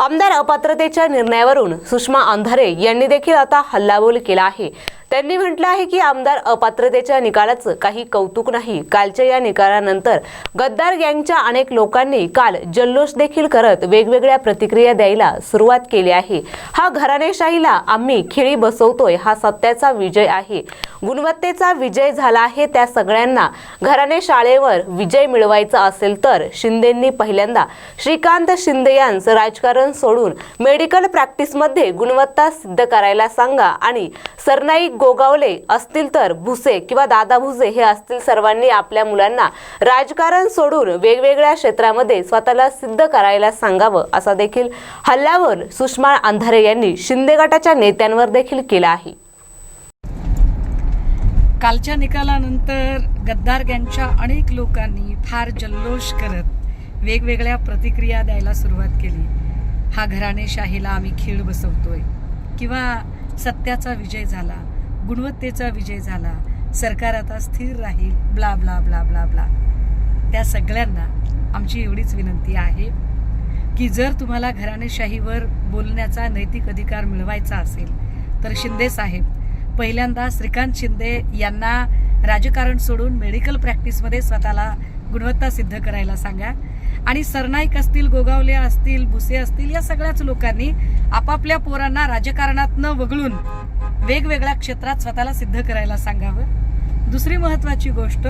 आमदार अपात्रतेच्या निर्णयावरून सुषमा अंधारे यांनी देखील आता हल्लाबोल केला आहे. त्यांनी म्हटलं आहे की आमदार अपात्रतेच्या निकालाचं काही कौतुक नाही. कालच्या या निकालानंतर गद्दार गँगच्या अनेक लोकांनी काल जल्लोष देखील करत वेगवेगळ्या प्रतिक्रिया द्यायला सुरुवात केली आहे. हा घराणेशाहीला आम्ही खिळी बसवतोय हा सत्याचा विजय आहे. गुणवत्तेचा विजय झाला आहे त्या सगळ्यांना घराणे शाळेवर विजय मिळवायचा असेल तर शिंदेंनी पहिल्यांदा श्रीकांत शिंदे यांचं राजकारण सोडून मेडिकल प्रॅक्टिसमध्ये गुणवत्ता सिद्ध करायला सांगा आणि सरनाईक गोगावले असतील तर भुसे किंवा दादा भुसे हे असतील सर्वांनी आपल्या मुलांना राजकारण सोडून वेगवेगळ्या क्षेत्रामध्ये स्वतःला सिद्ध करायला सांगावं असा देखील हल्ल्यावर सुषमा अंधारे यांनी शिंदे गटाच्या नेत्यांवर देखील केला आहे. कालच्या निकालानंतर गद्दार गँगच्या अनेक लोकांनी फार जल्लोष करत वेगवेगळ्या प्रतिक्रिया द्यायला सुरुवात केली. हा घराणेशाहीला आम्ही खीळ बसवतोय. किंवा सत्याचा विजय झाला गुणवत्तेचा विजय झाला सरकार आता स्थिर राहील blah blah blah blah blah. त्या सगळ्यांना आमची एवढीच विनंती आहे की जर तुम्हाला घराणेशाहीवर बोलण्याचा नैतिक अधिकार मिळवायचा असेल तर शिंदे साहेब पहिल्यांदा श्रीकांत शिंदे यांना राजकारण सोडून मेडिकल प्रॅक्टिसमध्ये स्वतःला गुणवत्ता सिद्ध करायला सांगा. आणि सरनाईक असतील गोगावले असतील भुसे असतील या सगळ्याच लोकांनी आपापल्या पोरांना राजकारणात न वगळून वेगवेगळ्या क्षेत्रात स्वतःला सिद्ध करायला सांगावं. दुसरी महत्वाची गोष्ट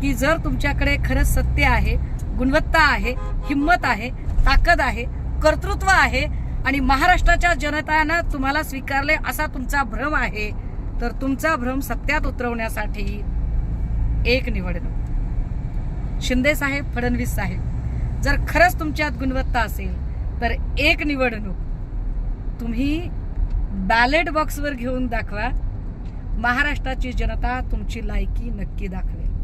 की जर तुमच्याकडे खरंच सत्य आहे गुणवत्ता आहे हिंमत आहे ताकद आहे कर्तृत्व आहे आणि महाराष्ट्राच्या जनतानं तुम्हाला स्वीकारले असा तुमचा भ्रम आहे तर तुमचा भ्रम सत्यात उतरवण्यासाठी एक निवडणूक. शिंदे साहेब फडणवीस साहेब. जर खरंच तुमच्यात गुणवत्ता असेल तर एक निवडणूक तुम्ही बॅलेट बॉक्सवर घेऊन दाखवा. महाराष्ट्राची जनता तुमची लायकी नक्की दाखवेल.